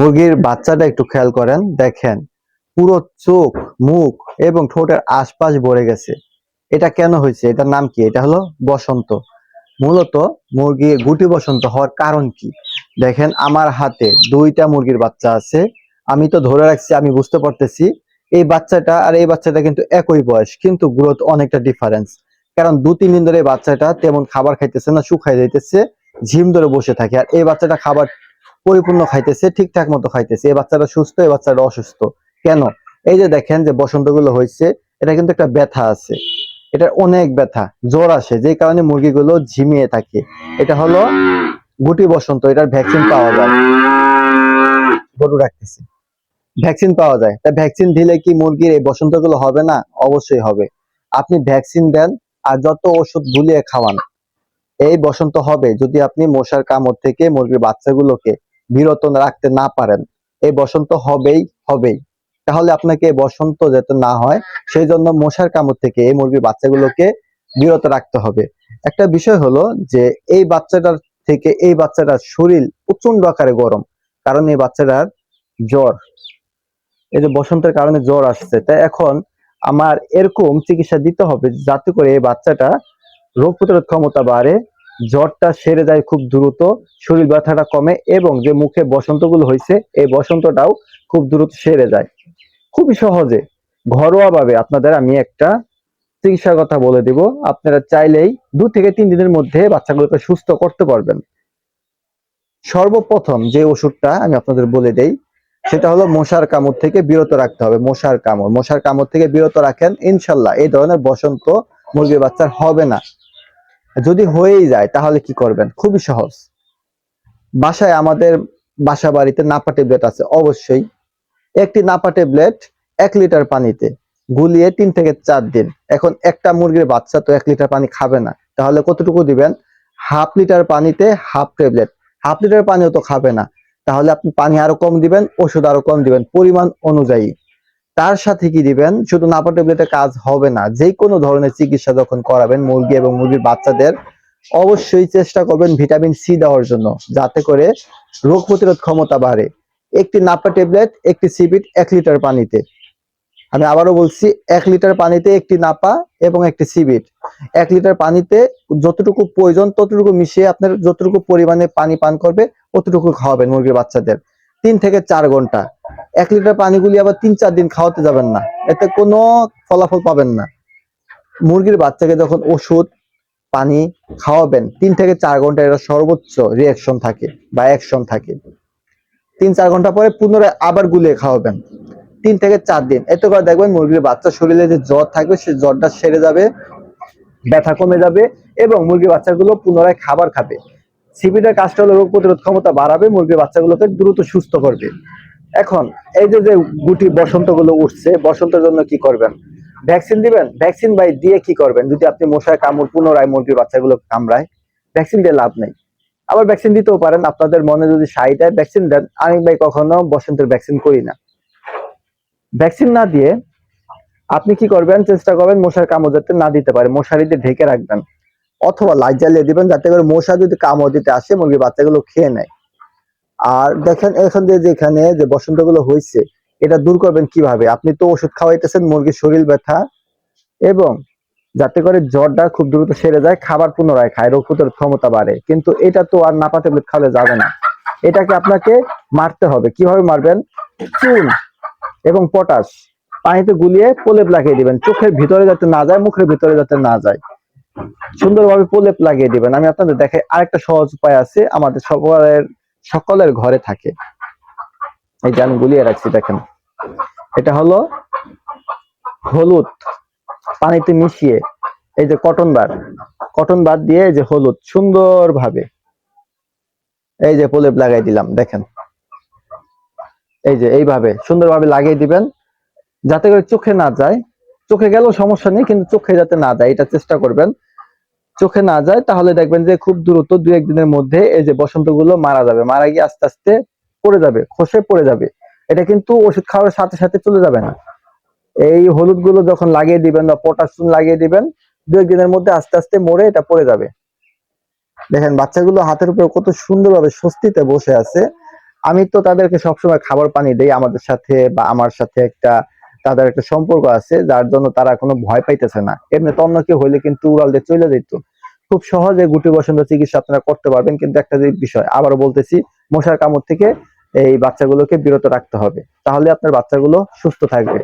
মুরগির বাচ্চাটা একটু খেয়াল করেন, দেখেন, পুরো চোখ, মুখ এবং ঠোঁটের আশপাশ ভরে গেছে। এটা কেন হয়েছে? এটার নাম কি? এটা হলো বসন্ত। মূলত মুরগি গুটি বসন্ত হওয়ার কারণ কি? দেখেন, আমার হাতে দুইটা মুরগির বাচ্চা আছে। আমি তো ধরে রাখছি, আমি বুঝতে পারতেছি, এই বাচ্চাটা আর এই বাচ্চাটা কিন্তু একই বয়স, কিন্তু গ্রোথ অনেকটা ডিফারেন্স কারণ দু তিন দিন ধরে বাচ্চাটা তেমন খাবার খাইতেছে না শুকাই যাইতেছে, ঝিম ধরে বসে থাকে। আর এই বাচ্চাটা খাবার পরিপূর্ণ খাইতেছে, ঠিকঠাক মতো খাইতেছে। এই বাচ্চাটা সুস্থ, এই বাচ্চাটা অসুস্থ। কেন? এই যে দেখেন যে বসন্তগুলো হয়েছে এটা কিন্তু একটা ব্যথা আছে। এটা অনেক ব্যথা, জ্বর আসে যে কারণে মুরগিগুলো ঝিমিয়ে থাকে। এটা হলো গুটি বসন্ত, এটার ভ্যাকসিন পাওয়া যায়। গরু রাখতেছি ভ্যাকসিন পাওয়া যায়। তা ভ্যাকসিন দিলে কি মুরগির এই বসন্তগুলো হবে না? অবশ্যই হবে। আপনি ভ্যাকসিন দেন, আর যত ওষুধ গুলিয়ে খাওয়ান, এই বসন্ত হবে। যদি আপনি মশার কামড় থেকে মুরগির বাচ্চাগুলোকে বিরত রাখতে না পারেন। এই বসন্ত হবেই হবেই। তাহলে আপনাকে বসন্ত যাতে না হয় সেই জন্য মশার কামড় থেকে এই মুরগির বাচ্চাগুলোকে বিরত রাখতে হবে। একটা বিষয় হলো যে, এই বাচ্চাটার থেকে এই বাচ্চাটার শরীর প্রচণ্ড আকারে গরম, কারণ এই বাচ্চাটার জ্বর। এই যে বসন্তের কারণে জ্বর আসছে। তাই এখন আমার এরকম চিকিৎসা দিতে হবে যাতে করে এই বাচ্চাটা রোগ প্রতিরোধ ক্ষমতা বাড়ে জ্বরটা সেরে যায় খুব দ্রুত, শরীর ব্যথাটা কমে এবং যে মুখে বসন্তগুলো হয়েছে, এই বসন্তটাও খুব দ্রুত সেরে যায়। খুবই সহজে ঘরোয়া ভাবে আপনাদের আমি একটা চিকিৎসার কথা বলে দিব। আপনারা চাইলেই দু থেকে তিন দিনের মধ্যে বাচ্চাগুলোকে সুস্থ করতে পারবেন। সর্বপ্রথম যে ওষুধটা আমি আপনাদের বলে দেই, সেটা হলো মশার কামড় থেকে বিরত রাখতে হবে, মশার কামড়। মশার কামড় থেকে বিরত রাখেন, ইনশাল্লাহ এই ধরনের বসন্ত মুরগির বাচ্চার হবে না। যদি হয়েই যায়, তাহলে কি করবেন? খুবই সহজ। বাসায় আমাদের বাসা বাড়িতে নাপা ট্যাবলেট আছে, অবশ্যই। একটি নাপা ট্যাবলেট এক লিটার পানিতে গুলিয়ে তিন থেকে চার দিন। এখন একটা মুরগির বাচ্চা তো এক লিটার পানি খাবে না। তাহলে কতটুকু দিবেন? হাফ লিটার পানিতে হাফ ট্যাবলেট। হাফ লিটার পানিও তো খাবে না। তাহলে আপনি পানি আরও কম দিবেন, ওষুধ আরও কম দিবেন। পরিমাণ অনুযায়ী। তার সাথে কি দিবেন? শুধু নাপা ট্যাবলেটে কাজ হবে না যে কোনো ধরনের চিকিৎসা যখন করাবেন মুরগি এবং মুরগির বাচ্চাদের, অবশ্যই চেষ্টা করবেন ভিটামিন সি দেওয়ার জন্য, যাতে করে রোগ প্রতিরোধ ক্ষমতা বাড়ে। একটি নাপা ট্যাবলেট, একটি সিবিট এক লিটার পানিতে। আমি আবারও বলছি, এক লিটার পানিতে একটি নাপা এবং একটি সিবিট এক লিটার পানিতে যতটুকু প্রয়োজন, ততটুকু মিশিয়ে আপনার যতটুকু পরিমাণে পানি পান করবে, অতটুকু খাওয়াবেন মুরগির বাচ্চাদের। তিন থেকে চার ঘণ্টা। এক লিটার পানিগুলি আবার তিন চার দিন খাওয়াতে যাবেন না। এতে কোনো ফলাফল পাবেন না। মুরগির বাচ্চাকে যখন ওষুধ, পানি খাওয়াবেন, তিন থেকে চার ঘণ্টা এটা সর্বোচ্চ রিয়াকশন থাকে বা অ্যাকশন থাকে। তিন চার ঘণ্টা পরে পুনরায় আবার গুলিয়ে খাওয়াবেন। তিন থেকে চার দিন। এতে করে দেখবেন মুরগির বাচ্চা শরীরে যে জ্বর থাকবে, সে জ্বরটা সেরে যাবে, ব্যথা কমে যাবে এবং মুরগির বাচ্চাগুলো পুনরায় খাবার খাবে। সিপিটার কাজটা হলো রোগ প্রতিরোধ ক্ষমতা বাড়াবে, মুরগির বাচ্চাগুলোকে দ্রুত সুস্থ করবে। এখন, এই যে যে গুটি বসন্তগুলো উঠছে, বসন্তের জন্য কি করবেন? ভ্যাকসিন দিবেন? ভ্যাকসিন বাই দিয়ে কি করবেন? যদি আপনি মশায়, কামড় পুনরায় মুরগির বাচ্চাগুলো কামড়ায়, ভ্যাকসিন দিয়ে লাভ নেই। আবার ভ্যাকসিন দিতেও পারেন, আপনাদের মনে যদি সাই দেয় ভ্যাকসিন দেন, আমি ভাই কখনো বসন্তের ভ্যাকসিন করি না। ভ্যাকসিন না দিয়ে আপনি কি করবেন? চেষ্টা করবেন মশার কামড় যাতে না দিতে পারে মশারি দিয়ে ঢেকে রাখবেন। অথবা লাইট জ্বালিয়ে দিবেন যাতে করে মশা যদি কামড় দিতে আসে, মুরগির বাচ্চাগুলো খেয়ে নেয়। আর দেখেন, এখন যে যেখানে যে বসন্তগুলো হয়েছে এটা দূর করবেন কীভাবে? আপনি তো ওষুধ খাওয়াইতেছেন, মুরগির শরীর ব্যথা। এবং যাতে করে জ্বরটা খুব দ্রুত সেরে যায়, খাবার পুনরায় খায়, রোগ প্রতিরোধ ক্ষমতা বাড়ে। কিন্তু এটা তো আর নাপা ট্যাবলেট খাওয়ালে যাবে না। এটাকে আপনাকে মারতে হবে। কীভাবে মারবেন? চুন এবং পটাশ। পানিতে গুলিয়ে প্রলেপ লাগিয়ে দিবেন। চোখের ভিতরে যাতে না যায়, মুখের ভিতরে যাতে না যায়। সুন্দরভাবে প্রলেপ লাগিয়ে দিবেন। আমি আপনাদের দেখাই আরেকটা সহজ উপায় আছে, আমাদের সকলের সকলের ঘরে থাকে। এই যে আমি গুলিয়ে রাখছি, দেখেন। এটা হলো হলুদ পানিতে মিশিয়ে, এই যে কটন বার। কটন বার দিয়ে এই যে হলুদ, সুন্দরভাবে। এই যে প্রলেপ লাগাই দিলাম, দেখেন। এই যে এইভাবে সুন্দরভাবে লাগিয়ে দিবেন, যাতে করে চোখে না যায়। চোখে গেলেও সমস্যা নেই, কিন্তু চোখে যাতে না যায়, এটা চেষ্টা করবেন। চোখে না যায়, তাহলে দেখবেন যে খুব দ্রুত দু একদিনের মধ্যে এই যে বসন্তগুলো মারা যাবে। মারা গিয়ে আস্তে আস্তে পড়ে যাবে, খসে পড়ে যাবে। এটা কিন্তু ওষুধ খাওয়ার সাথে সাথে চলে যাবে না। এই হলুদগুলো যখন লাগিয়ে দিবেন বা পটাশিয়াম লাগিয়ে দিবেন দু একদিনের মধ্যে আস্তে আস্তে মরে এটা পড়ে যাবে। দেখেন, বাচ্চাগুলো হাতের উপরে কত সুন্দরভাবে স্বস্তিতে বসে আছে। আমি তো তাদেরকে সবসময় খাবার পানি দেই, আমাদের সাথে বা আমার সাথে একটা তাদের একটা সম্পর্ক আছে, যার জন্য তারা কোনো ভয় পাইতেছে না। এমনি তো অন্য কেউ হইলে কিন্তু উড়াল দিয়ে চলে যেত খুব সহজে গুটি বসন্ত চিকিৎসা আপনারা করতে পারবেন, কিন্তু একটা যে বিষয় আবার বলতেছি, মশার কামড় থেকে এই বাচ্চাগুলোকে বিরত রাখতে হবে। তাহলে আপনার বাচ্চাগুলো সুস্থ থাকবে।